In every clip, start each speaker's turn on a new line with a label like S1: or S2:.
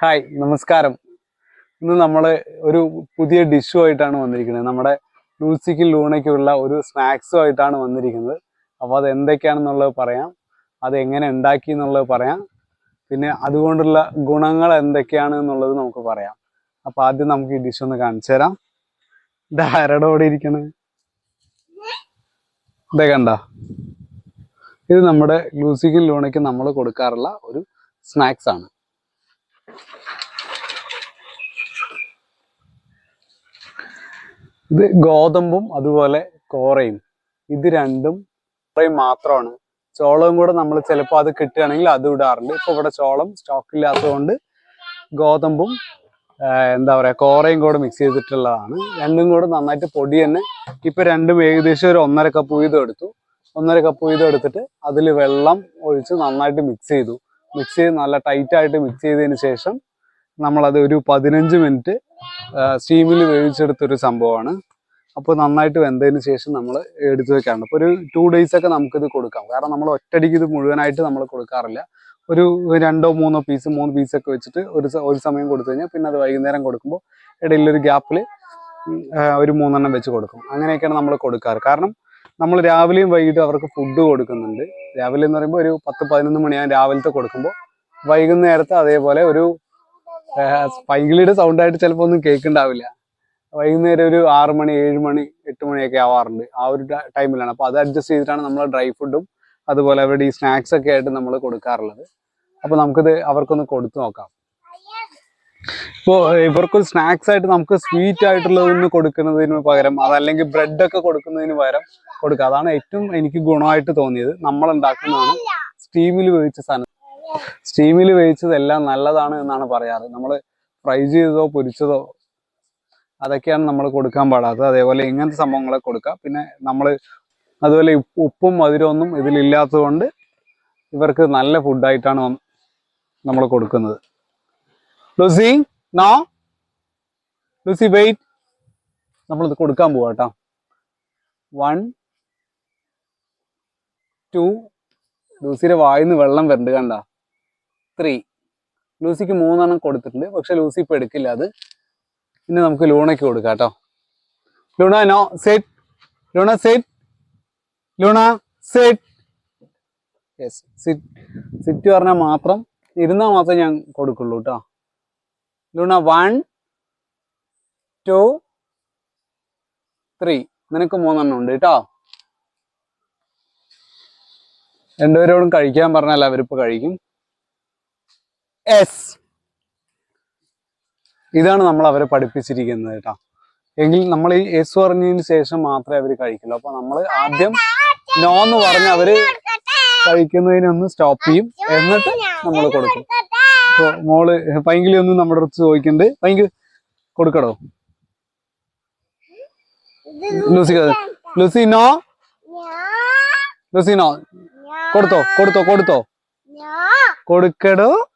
S1: Hi നമസ്കാരം. ഇന്ന് നമ്മൾ ഒരു പുതിയ ഡിഷുമായിട്ടാണ് വന്നിരിക്കുന്നത്. നമ്മുടെ ലൂസിക്കും ലൂണയ്ക്കുള്ള ഒരു സ്നാക്സും ആയിട്ടാണ് വന്നിരിക്കുന്നത്. അപ്പോൾ അത് എന്തൊക്കെയാണെന്നുള്ളത് പറയാം. അത് എങ്ങനെ ഉണ്ടാക്കി എന്നുള്ളത് പറയാം. പിന്നെ അതുകൊണ്ടുള്ള ഗുണങ്ങൾ എന്തൊക്കെയാണ് എന്നുള്ളത് നമുക്ക് പറയാം. അപ്പോൾ ആദ്യം നമുക്ക് ഈ ഡിഷ് ഒന്ന് കാണിച്ചു തരാം. ഇത് ആരുടെ കൂടെ ഇരിക്കണത് ഇതേ കണ്ട? ഇത് നമ്മുടെ ലൂസിക്കും ലൂണയ്ക്കും നമ്മൾ കൊടുക്കാറുള്ള ഒരു സ്നാക്സ് ആണ്. ഇത് ഗോതമ്പും അതുപോലെ കോറയും. ഇത് രണ്ടും കോറയും മാത്രമാണ്. ചോളവും കൂടെ നമ്മൾ ചിലപ്പോൾ അത് കിട്ടുകയാണെങ്കിൽ അത് ഇടാറുണ്ട്. ഇപ്പൊ ഇവിടെ ചോളം സ്റ്റോക്ക് ഇല്ലാത്തതുകൊണ്ട് ഗോതമ്പും എന്താ പറയാ കോറയും കൂടെ മിക്സ് ചെയ്തിട്ടുള്ളതാണ്. രണ്ടും കൂടെ നന്നായിട്ട് പൊടി തന്നെ. ഇപ്പൊ രണ്ടും ഏകദേശം ഒരു ഒന്നര കപ്പ് വീതം എടുത്തു. ഒന്നര കപ്പ് വീതം എടുത്തിട്ട് അതിൽ വെള്ളം ഒഴിച്ച് നന്നായിട്ട് മിക്സ് ചെയ്തു. മിക്സ് ചെയ്ത് നല്ല ടൈറ്റ് ആയിട്ട് മിക്സ് ചെയ്തതിന് ശേഷം നമ്മളത് ഒരു പതിനഞ്ച് മിനിറ്റ് സ്റ്റീമിൽ വേവിച്ചെടുത്തൊരു സംഭവമാണ്. അപ്പോൾ നന്നായിട്ട് വെന്തതിന് ശേഷം നമ്മൾ എടുത്തു വെക്കാറുണ്ട്. അപ്പോൾ ഒരു ടു ഡേയ്സ് ഒക്കെ നമുക്കിത് കൊടുക്കാം. കാരണം നമ്മൾ ഒറ്റടിക്ക് ഇത് മുഴുവനായിട്ട് നമ്മൾ കൊടുക്കാറില്ല. ഒരു രണ്ടോ മൂന്നോ പീസ് മൂന്ന് പീസൊക്കെ വെച്ചിട്ട് ഒരു ഒരു സമയം കൊടുത്തു കഴിഞ്ഞാൽ പിന്നെ അത് വൈകുന്നേരം കൊടുക്കുമ്പോൾ ഇടയിലൊരു ഗ്യാപ്പിൽ ഒരു മൂന്നെണ്ണം വെച്ച് കൊടുക്കും. അങ്ങനെയൊക്കെയാണ് നമ്മൾ കൊടുക്കാറ്. കാരണം നമ്മൾ രാവിലെയും വൈകിട്ടും അവർക്ക് ഫുഡ് കൊടുക്കുന്നുണ്ട്. രാവിലെ എന്ന് പറയുമ്പോൾ ഒരു പത്ത് പതിനൊന്ന് മണിയാണ് രാവിലത്തെ കൊടുക്കുമ്പോൾ വൈകുന്നേരത്തെ അതേപോലെ ഒരു പൈകിളിയുടെ സൗണ്ടായിട്ട് ചിലപ്പോൾ ഒന്നും കേൾക്കുന്നുണ്ടാവില്ല വൈകുന്നേരം ഒരു ആറ് മണി ഏഴ് മണി എട്ട് മണിയൊക്കെ ആവാറുണ്ട് ആ ഒരു ടൈമിലാണ്. അപ്പോൾ അത് അഡ്ജസ്റ്റ് ചെയ്തിട്ടാണ് നമ്മൾ ഡ്രൈ ഫുഡും അതുപോലെ അവരുടെ ഈ സ്നാക്സ് ഒക്കെ ആയിട്ട് നമ്മൾ കൊടുക്കാറുള്ളത്. അപ്പോൾ നമുക്കിത് അവർക്കൊന്ന് കൊടുത്തു നോക്കാം. ഇപ്പോൾ ഇവർക്ക് സ്നാക്സ് ആയിട്ട് നമുക്ക് സ്വീറ്റ് ആയിട്ടുള്ളതൊന്ന് കൊടുക്കുന്നതിന് പകരം അതല്ലെങ്കിൽ ബ്രെഡ് ഒക്കെ കൊടുക്കുന്നതിന് പകരം കൊടുക്കുക. അതാണ് ഏറ്റവും എനിക്ക് ഗുണമായിട്ട് തോന്നിയത്. നമ്മൾ ഉണ്ടാക്കുന്നതാണ് സ്റ്റീമിൽ വേവിച്ച സാധനം. സ്റ്റീമിൽ വേവിച്ചതെല്ലാം നല്ലതാണ് എന്നാണ് പറയാറ്. നമ്മൾ ഫ്രൈ ചെയ്തതോ പൊരിച്ചതോ അതൊക്കെയാണ് നമ്മൾ കൊടുക്കാൻ പാടാത്തത്. അതേപോലെ ഇങ്ങനത്തെ സംഭവങ്ങളെ കൊടുക്കുക. പിന്നെ നമ്മൾ അതുപോലെ ഉപ്പും മധുരമൊന്നും ഇതിലില്ലാത്തത് കൊണ്ട് ഇവർക്ക് നല്ല ഫുഡായിട്ടാണ് നമ്മൾ കൊടുക്കുന്നത്. Lucy no? ലുസി വെയിറ്റ് നമ്മളിത് കൊടുക്കാൻ പോവാ കേട്ടോ വൺ ടു ലൂസിയുടെ വായിന്ന് വെള്ളം വരണ്ട് കണ്ട. ത്രീ ലൂസിക്ക് മൂന്നെണ്ണം കൊടുത്തിട്ടുണ്ട്. പക്ഷെ ലൂസി ഇപ്പൊ എടുക്കില്ല അത്. പിന്നെ നമുക്ക് ലൂണയ്ക്ക് കൊടുക്കാം കേട്ടോ Luna no sit Luna sit Luna sit yes sit sit പറഞ്ഞാൽ മാത്രം. ഇരുന്നാൽ മാത്രമേ ഞാൻ കൊടുക്കുള്ളൂ കേട്ടോ ലൂണ വൺ ടു ത്രീ. നിനക്ക് മൂന്നെണ്ണം ഉണ്ട് കേട്ടോ. രണ്ടുപേരോടും കഴിക്കാൻ പറഞ്ഞാൽ അവരിപ്പോ കഴിക്കും. എസ്. ഇതാണ് നമ്മൾ അവരെ പഠിപ്പിച്ചിരിക്കുന്നത് കേട്ടോ. എങ്കിൽ നമ്മൾ ഈ എസ് പറഞ്ഞതിന് ശേഷം മാത്രമേ അവർ കഴിക്കുള്ളൂ. അപ്പൊ നമ്മൾ ആദ്യം നോ എന്ന് പറഞ്ഞ് അവർ കഴിക്കുന്നതിനൊന്ന് സ്റ്റോപ്പ് ചെയ്യും. എന്നിട്ട് നമ്മൾ കൊടുക്കും. ഇപ്പൊ മോൾ പൈങ്കിളി ഒന്നും നമ്മുടെ അടുത്ത് ചോദിക്കണ്ട്. പൈങ്കി കൊടുക്കടോ. ലൂസി ലുസിനോ നോ? Lucy no. കൊടുത്തോ കൊടുത്തോ കൊടുത്തോ. കൊടുക്കടോ.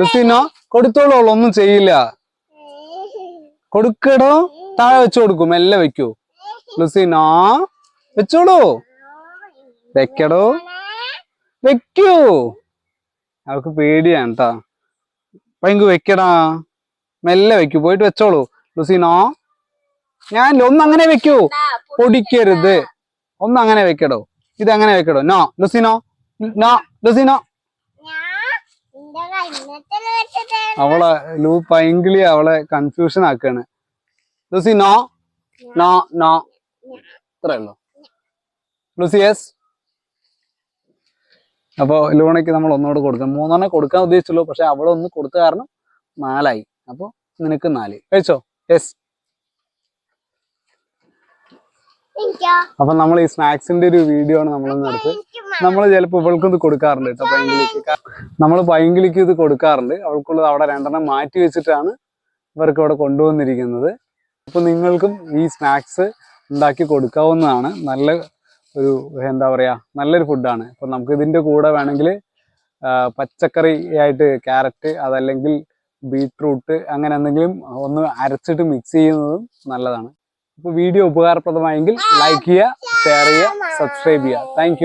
S1: ലുസിനോ കൊടുത്തോളൂ ഒന്നും ചെയ്യില്ല. കൊടുക്കടോ. താഴെ വെച്ചു കൊടുക്കും മെല്ലെ വെക്കൂ. ലൂസിനോ വെച്ചോളൂ. വെക്കടോ. വെക്കൂ. അവൾക്ക് പേടിയാണ് കേട്ടാ പൈങ്കു വെക്കടാ. മെല്ലെ വെക്കൂ. പോയിട്ട് വെച്ചോളൂ. ലുസീനോ ഞാൻ ഒന്ന് അങ്ങനെ വെക്കൂ. പൊടിക്കരുത്. ഒന്ന് അങ്ങനെ വെക്കടോ. ഇത് അങ്ങനെ വെക്കടോ. നോ. ലുസീനോ നോ. ലുസീനോ. അവളെ ലൂ പൈങ്കിളി അവളെ confusion ആക്കാണ്. Lucy no no. No ഇത്രേ ലുസി ലൂസി യെസ് അപ്പൊ ലൂണയ്ക്ക് നമ്മൾ ഒന്നുകൂടെ കൊടുക്കാം മൂന്നെണ്ണം കൊടുക്കാൻ ഉദ്ദേശിച്ചുള്ളൂ. പക്ഷെ അവിടെ ഒന്ന് കൊടുത്ത കാരണം നാലായി. അപ്പോൾ നിനക്ക് നാല്. കഴിച്ചോ? യെസ് അപ്പൊ നമ്മൾ ഈ സ്നാക്സിന്റെ ഒരു വീഡിയോ ആണ് നമ്മൾ എടുത്ത് നമ്മൾ ചിലപ്പോൾ ഇവൾക്ക് ഇത് കൊടുക്കാറുണ്ട് കേട്ടോ. പൈങ്കിളിക്ക്. നമ്മൾ പൈങ്കിളിക്ക് ഇത് കൊടുക്കാറുണ്ട്. അവൾക്കുള്ളത് അവിടെ രണ്ടെണ്ണം മാറ്റി വെച്ചിട്ടാണ് ഇവർക്ക് ഇവിടെ കൊണ്ടുവന്നിരിക്കുന്നത്. അപ്പൊ നിങ്ങൾക്കും ഈ സ്നാക്സ് ഉണ്ടാക്കി കൊടുക്കാവുന്നതാണ്. നല്ല ഒരു എന്താ പറയാ നല്ലൊരു ഫുഡാണ് അപ്പൊ നമുക്ക് ഇതിന്റെ കൂടെ വേണമെങ്കിൽ പച്ചക്കറി ആയിട്ട് ക്യാരറ്റ് അതല്ലെങ്കിൽ ബീട്രൂട്ട് അങ്ങനെ എന്തെങ്കിലും ഒന്ന് അരച്ചിട്ട് മിക്സ് ചെയ്യുന്നതും നല്ലതാണ്. അപ്പോൾ വീഡിയോ ഉപകാരപ്രദമായെങ്കിൽ ലൈക്ക് ചെയ്യുക ഷെയർ ചെയ്യുക സബ്സ്ക്രൈബ് ചെയ്യുക. താങ്ക്